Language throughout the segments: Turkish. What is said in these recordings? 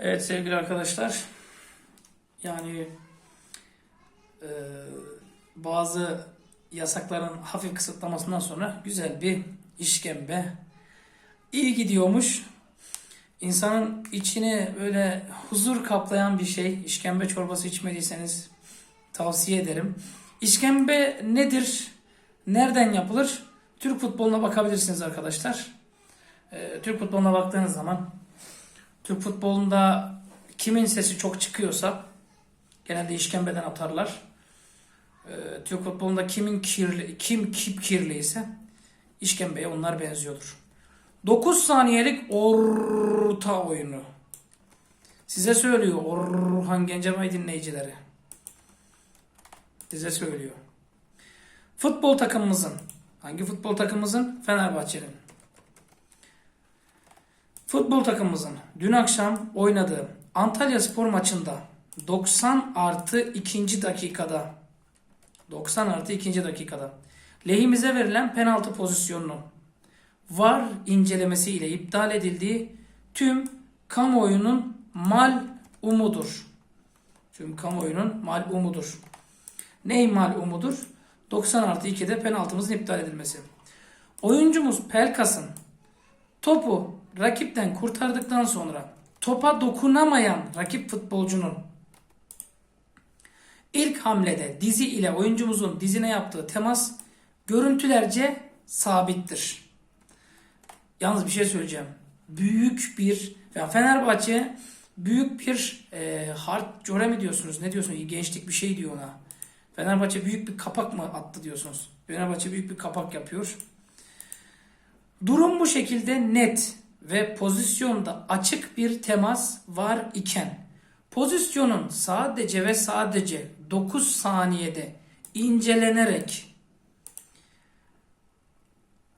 Evet sevgili arkadaşlar. Yani e, bazı yasakların hafif kısıtlamasından sonra güzel bir işkembe iyi gidiyormuş. İnsanın içine böyle huzur kaplayan bir şey. İşkembe çorbası içmediyseniz tavsiye ederim. İşkembe nedir? Nereden yapılır? Türk futboluna bakabilirsiniz arkadaşlar. E, Türk futboluna baktığınız zaman Türk futbolunda kimin sesi çok çıkıyorsa genelde işkembeden atarlar. Ee, Türk futbolunda kimin kirli, kim kip kirliyse işkembeye onlar benziyordur. 9 saniyelik orta oyunu. Size söylüyor Orhan Gencebay dinleyicileri. Size söylüyor. Futbol takımımızın hangi futbol takımımızın? Fenerbahçe'nin. Futbol takımımızın dün akşam oynadığı Antalya Spor maçında 90 artı 2. dakikada 90 artı 2. dakikada lehimize verilen penaltı pozisyonunu VAR incelemesi ile iptal edildiği tüm kamuoyunun mal umudur. Tüm kamuoyunun mal umudur. Ney mal umudur? 90 artı 2'de penaltımızın iptal edilmesi. Oyuncumuz Pelkas'ın topu rakipten kurtardıktan sonra topa dokunamayan rakip futbolcunun ilk hamlede dizi ile oyuncumuzun dizine yaptığı temas görüntülerce sabittir. Yalnız bir şey söyleyeceğim. Büyük bir ya Fenerbahçe büyük bir e, hard core mi diyorsunuz? Ne diyorsunuz? Gençlik bir şey diyor ona. Fenerbahçe büyük bir kapak mı attı diyorsunuz? Fenerbahçe büyük bir kapak yapıyor. Durum bu şekilde net ve pozisyonda açık bir temas var iken pozisyonun sadece ve sadece 9 saniyede incelenerek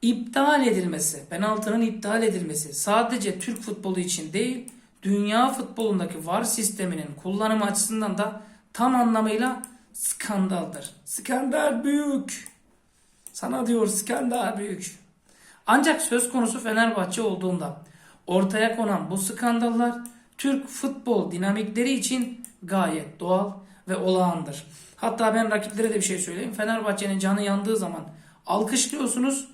iptal edilmesi, penaltının iptal edilmesi sadece Türk futbolu için değil, dünya futbolundaki VAR sisteminin kullanımı açısından da tam anlamıyla skandaldır. Skandal büyük. Sana diyor skandal büyük. Ancak söz konusu Fenerbahçe olduğunda ortaya konan bu skandallar Türk futbol dinamikleri için gayet doğal ve olağandır. Hatta ben rakiplere de bir şey söyleyeyim. Fenerbahçe'nin canı yandığı zaman alkışlıyorsunuz.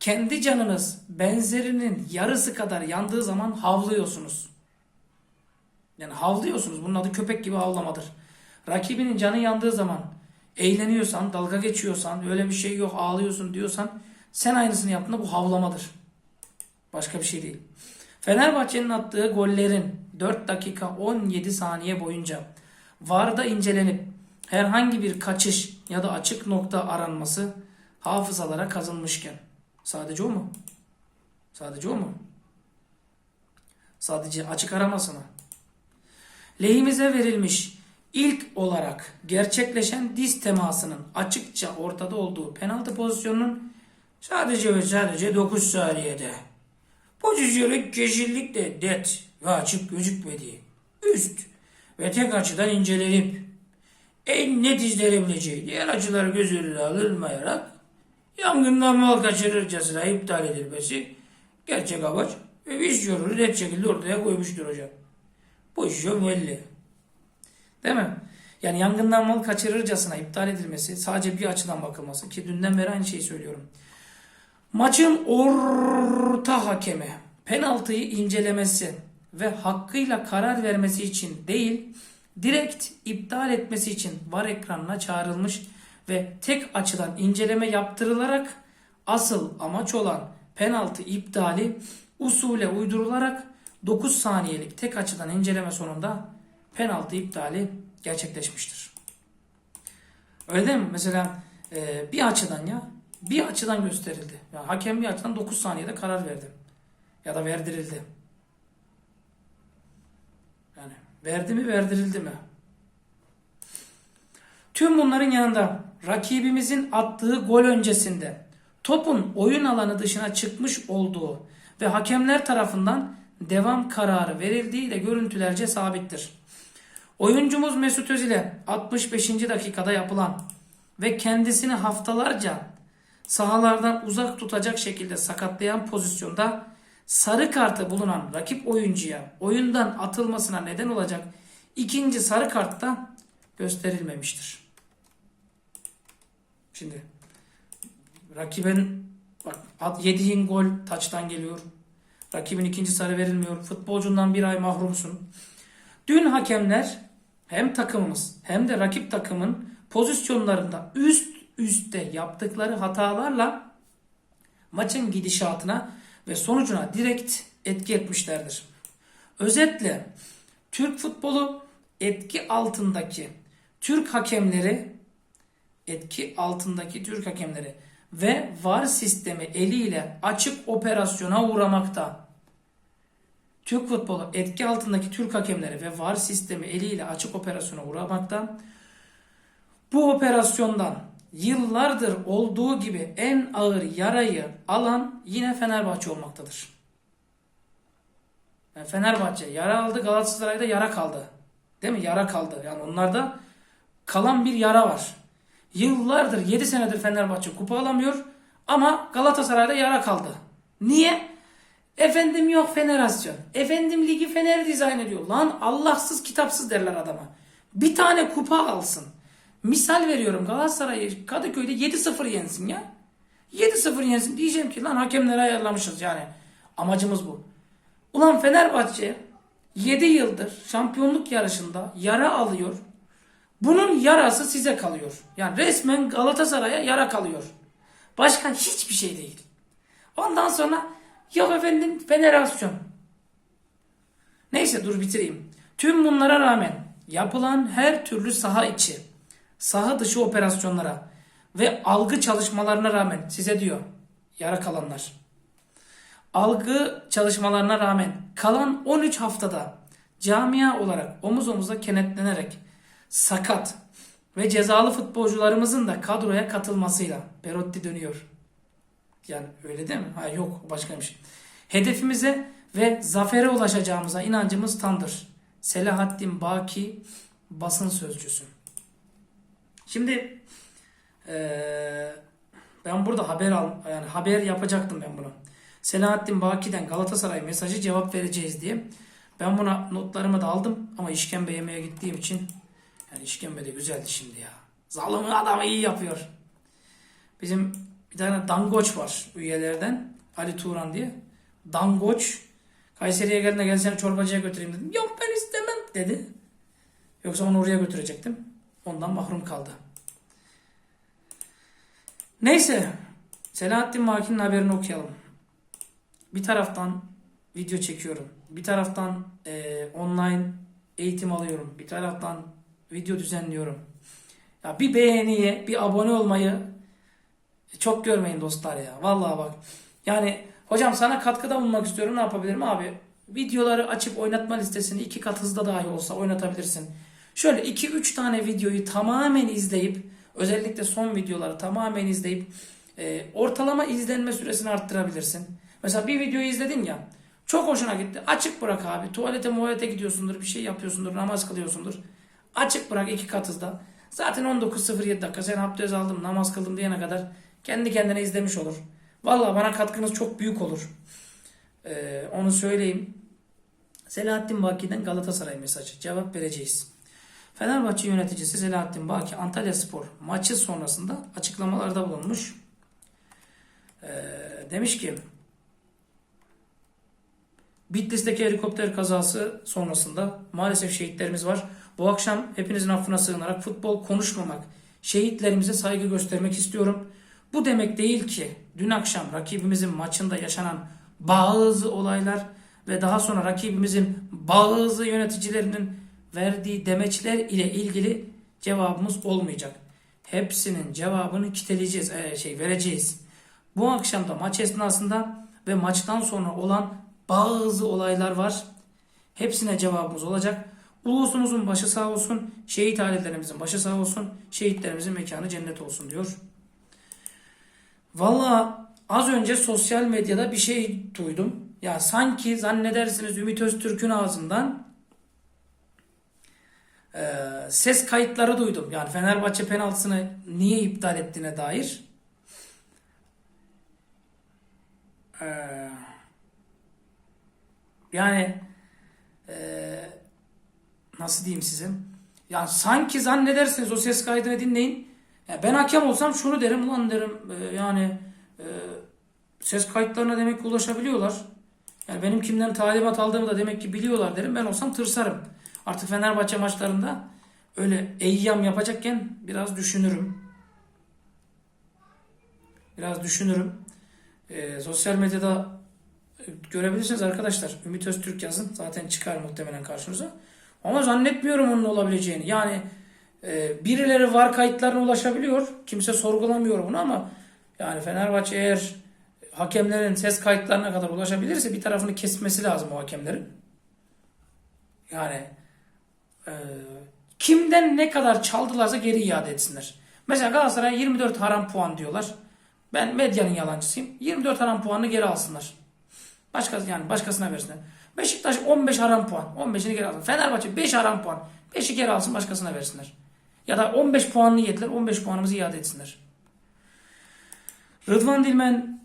Kendi canınız benzerinin yarısı kadar yandığı zaman havlıyorsunuz. Yani havlıyorsunuz. Bunun adı köpek gibi havlamadır. Rakibinin canı yandığı zaman eğleniyorsan, dalga geçiyorsan, öyle bir şey yok ağlıyorsun diyorsan sen aynısını yaptığında bu havlamadır. Başka bir şey değil. Fenerbahçe'nin attığı gollerin 4 dakika 17 saniye boyunca VAR'da incelenip herhangi bir kaçış ya da açık nokta aranması hafızalara kazınmışken sadece o mu? Sadece o mu? Sadece açık araması mı? Lehimize verilmiş ilk olarak gerçekleşen diz temasının açıkça ortada olduğu penaltı pozisyonunun sadece ve sadece 9 saniyede pozisyonun kesinlikle net ve açık gözükmediği üst ve tek açıdan incelenip en net izlenebileceği diğer açılar göz önüne alınmayarak yangından mal kaçırırcasına iptal edilmesi gerçek amaç ve vizyonunu net şekilde ortaya koymuştur hocam. Pozisyon belli. Değil mi? Yani yangından mal kaçırırcasına iptal edilmesi sadece bir açıdan bakılması ki dünden beri aynı şeyi söylüyorum. Maçın orta hakemi penaltıyı incelemesi ve hakkıyla karar vermesi için değil, direkt iptal etmesi için var ekranına çağrılmış ve tek açıdan inceleme yaptırılarak asıl amaç olan penaltı iptali usule uydurularak 9 saniyelik tek açıdan inceleme sonunda penaltı iptali gerçekleşmiştir. Öyle değil mi? Mesela e, bir açıdan ya bir açıdan gösterildi. Yani hakem bir açıdan 9 saniyede karar verdi. Ya da verdirildi. Yani verdi mi verdirildi mi? Tüm bunların yanında rakibimizin attığı gol öncesinde topun oyun alanı dışına çıkmış olduğu ve hakemler tarafından devam kararı verildiği de görüntülerce sabittir. Oyuncumuz Mesut Özil'e 65. dakikada yapılan ve kendisini haftalarca sahalardan uzak tutacak şekilde sakatlayan pozisyonda sarı kartı bulunan rakip oyuncuya oyundan atılmasına neden olacak ikinci sarı kartta gösterilmemiştir. Şimdi rakibin bak yediğin gol taçtan geliyor. Rakibin ikinci sarı verilmiyor. Futbolcundan bir ay mahrumsun. Dün hakemler hem takımımız hem de rakip takımın pozisyonlarında üst üste yaptıkları hatalarla maçın gidişatına ve sonucuna direkt etki etmişlerdir. Özetle Türk futbolu etki altındaki Türk hakemleri etki altındaki Türk hakemleri ve VAR sistemi eliyle açık operasyona uğramakta. Türk futbolu etki altındaki Türk hakemleri ve VAR sistemi eliyle açık operasyona uğramakta. Bu operasyondan yıllardır olduğu gibi en ağır yarayı alan yine Fenerbahçe olmaktadır. Yani Fenerbahçe yara aldı, Galatasaray'da yara kaldı. Değil mi? Yara kaldı. Yani onlarda kalan bir yara var. Yıllardır 7 senedir Fenerbahçe kupa alamıyor ama Galatasaray'da yara kaldı. Niye? Efendim yok Fenerasyon. Efendim ligi Fener dizayn ediyor. Lan Allahsız kitapsız derler adama. Bir tane kupa alsın. Misal veriyorum Galatasaray'ı Kadıköy'de 7-0 yensin ya. 7-0 yensin diyeceğim ki lan hakemleri ayarlamışız yani. Amacımız bu. Ulan Fenerbahçe 7 yıldır şampiyonluk yarışında yara alıyor. Bunun yarası size kalıyor. Yani resmen Galatasaray'a yara kalıyor. Başka hiçbir şey değil. Ondan sonra yok efendim federasyon. Neyse dur bitireyim. Tüm bunlara rağmen yapılan her türlü saha içi, saha dışı operasyonlara ve algı çalışmalarına rağmen size diyor yara kalanlar. Algı çalışmalarına rağmen kalan 13 haftada camia olarak omuz omuza kenetlenerek sakat ve cezalı futbolcularımızın da kadroya katılmasıyla Perotti dönüyor. Yani öyle değil mi? Ha yok başkaymış. Hedefimize ve zafere ulaşacağımıza inancımız tamdır. Selahattin Baki basın sözcüsü. Şimdi eee, ben burada haber al yani haber yapacaktım ben bunu. Selahattin Baki'den Galatasaray mesajı cevap vereceğiz diye. Ben buna notlarımı da aldım ama işkembe yemeye gittiğim için yani işkembe de güzeldi şimdi ya. Zalımın adamı iyi yapıyor. Bizim bir tane dangoç var üyelerden. Ali Turan diye. Dangoç. Kayseri'ye geldiğinde gel seni çorbacıya götüreyim dedim. Yok ben istemem dedi. Yoksa onu oraya götürecektim. Ondan mahrum kaldı. Neyse. Selahattin Maki'nin haberini okuyalım. Bir taraftan video çekiyorum. Bir taraftan e, online eğitim alıyorum. Bir taraftan video düzenliyorum. Ya bir beğeniye, bir abone olmayı çok görmeyin dostlar ya. Vallahi bak. Yani hocam sana katkıda bulunmak istiyorum. Ne yapabilirim abi? Videoları açıp oynatma listesini iki kat hızda dahi olsa oynatabilirsin. Şöyle 2-3 tane videoyu tamamen izleyip özellikle son videoları tamamen izleyip e, ortalama izlenme süresini arttırabilirsin. Mesela bir videoyu izledin ya çok hoşuna gitti. Açık bırak abi. Tuvalete muvalete gidiyorsundur. Bir şey yapıyorsundur. Namaz kılıyorsundur. Açık bırak iki kat hızda. Zaten 19.07 dakika sen abdest aldım namaz kıldım diyene kadar kendi kendine izlemiş olur. Valla bana katkınız çok büyük olur. Ee, onu söyleyeyim. Selahattin Baki'den Galatasaray mesajı. Cevap vereceğiz. Fenerbahçe yöneticisi Selahattin Baki Antalya Spor maçı sonrasında açıklamalarda bulunmuş. Ee, demiş ki Bitlis'teki helikopter kazası sonrasında maalesef şehitlerimiz var. Bu akşam hepinizin affına sığınarak futbol konuşmamak, şehitlerimize saygı göstermek istiyorum. Bu demek değil ki dün akşam rakibimizin maçında yaşanan bazı olaylar ve daha sonra rakibimizin bazı yöneticilerinin verdiği demeçler ile ilgili cevabımız olmayacak. Hepsinin cevabını kiteleyeceğiz, e, şey vereceğiz. Bu akşam da maç esnasında ve maçtan sonra olan bazı olaylar var. Hepsine cevabımız olacak. Ulusumuzun başı sağ olsun, şehit ailelerimizin başı sağ olsun, şehitlerimizin mekanı cennet olsun diyor. Valla az önce sosyal medyada bir şey duydum. Ya sanki zannedersiniz Ümit Öztürk'ün ağzından e, ses kayıtları duydum. Yani Fenerbahçe penaltısını niye iptal ettiğine dair. Eee Yani eee, nasıl diyeyim size? Ya sanki zannedersiniz o ses kaydını dinleyin. Ya ben hakem olsam şunu derim ulan derim e, yani e, ses kayıtlarına demek ki ulaşabiliyorlar. Yani benim kimden talimat aldığımı da demek ki biliyorlar derim. Ben olsam tırsarım. Artık Fenerbahçe maçlarında öyle eyyam yapacakken biraz düşünürüm. Biraz düşünürüm. E, sosyal medyada e, görebilirsiniz arkadaşlar. Ümit Öztürk yazın. Zaten çıkar muhtemelen karşınıza. Ama zannetmiyorum onun olabileceğini. Yani e, birileri var kayıtlarına ulaşabiliyor. Kimse sorgulamıyor bunu ama yani Fenerbahçe eğer hakemlerin ses kayıtlarına kadar ulaşabilirse bir tarafını kesmesi lazım o hakemlerin. Yani e, kimden ne kadar çaldılarsa geri iade etsinler. Mesela Galatasaray 24 haram puan diyorlar. Ben medyanın yalancısıyım. 24 haram puanını geri alsınlar. Başkası yani başkasına versinler. Beşiktaş 15 haram puan. 15'ini geri alsın. Fenerbahçe 5 haram puan. 5'i geri alsın başkasına versinler. Ya da 15 puanını yediler. 15 puanımızı iade etsinler. Rıdvan Dilmen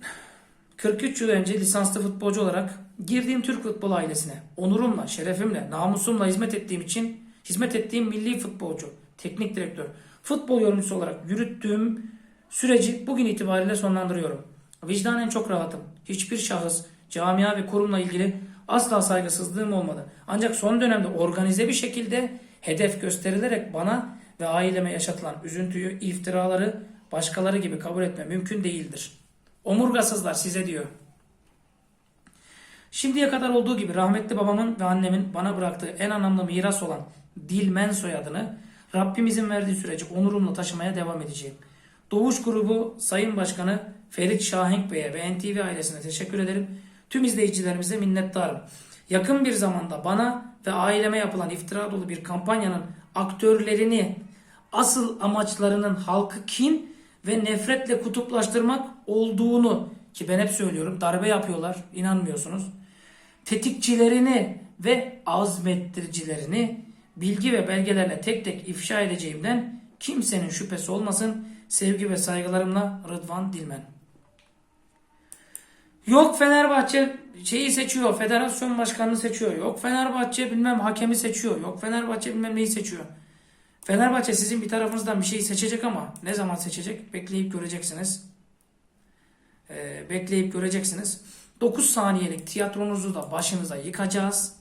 43 yıl önce lisanslı futbolcu olarak girdiğim Türk futbol ailesine onurumla, şerefimle, namusumla hizmet ettiğim için hizmet ettiğim milli futbolcu, teknik direktör, futbol yorumcusu olarak yürüttüğüm süreci bugün itibariyle sonlandırıyorum. Vicdanen çok rahatım. Hiçbir şahıs, camia ve kurumla ilgili asla saygısızlığım olmadı. Ancak son dönemde organize bir şekilde hedef gösterilerek bana ve aileme yaşatılan üzüntüyü, iftiraları başkaları gibi kabul etme mümkün değildir. Omurgasızlar size diyor. Şimdiye kadar olduğu gibi rahmetli babamın ve annemin bana bıraktığı en anlamlı miras olan Dilmen soyadını Rabbimizin verdiği sürece onurumla taşımaya devam edeceğim. Doğuş grubu Sayın Başkanı Ferit Şahenk Bey'e ve NTV ailesine teşekkür ederim. Tüm izleyicilerimize minnettarım. Yakın bir zamanda bana ve aileme yapılan iftira dolu bir kampanyanın aktörlerini asıl amaçlarının halkı kin ve nefretle kutuplaştırmak olduğunu ki ben hep söylüyorum darbe yapıyorlar inanmıyorsunuz. Tetikçilerini ve azmettiricilerini bilgi ve belgelerle tek tek ifşa edeceğimden kimsenin şüphesi olmasın. Sevgi ve saygılarımla Rıdvan Dilmen. Yok Fenerbahçe şeyi seçiyor, federasyon başkanını seçiyor. Yok Fenerbahçe bilmem hakemi seçiyor. Yok Fenerbahçe bilmem neyi seçiyor. Fenerbahçe sizin bir tarafınızdan bir şeyi seçecek ama ne zaman seçecek? Bekleyip göreceksiniz. Ee, bekleyip göreceksiniz. 9 saniyelik tiyatronuzu da başınıza yıkacağız.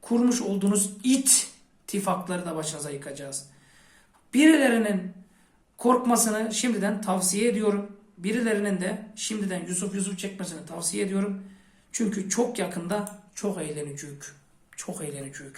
Kurmuş olduğunuz it tifakları da başınıza yıkacağız. Birilerinin korkmasını şimdiden tavsiye ediyorum. Birilerinin de şimdiden Yusuf Yusuf çekmesini tavsiye ediyorum. Çünkü çok yakında çok eğlenecek. Çok eğlenecek.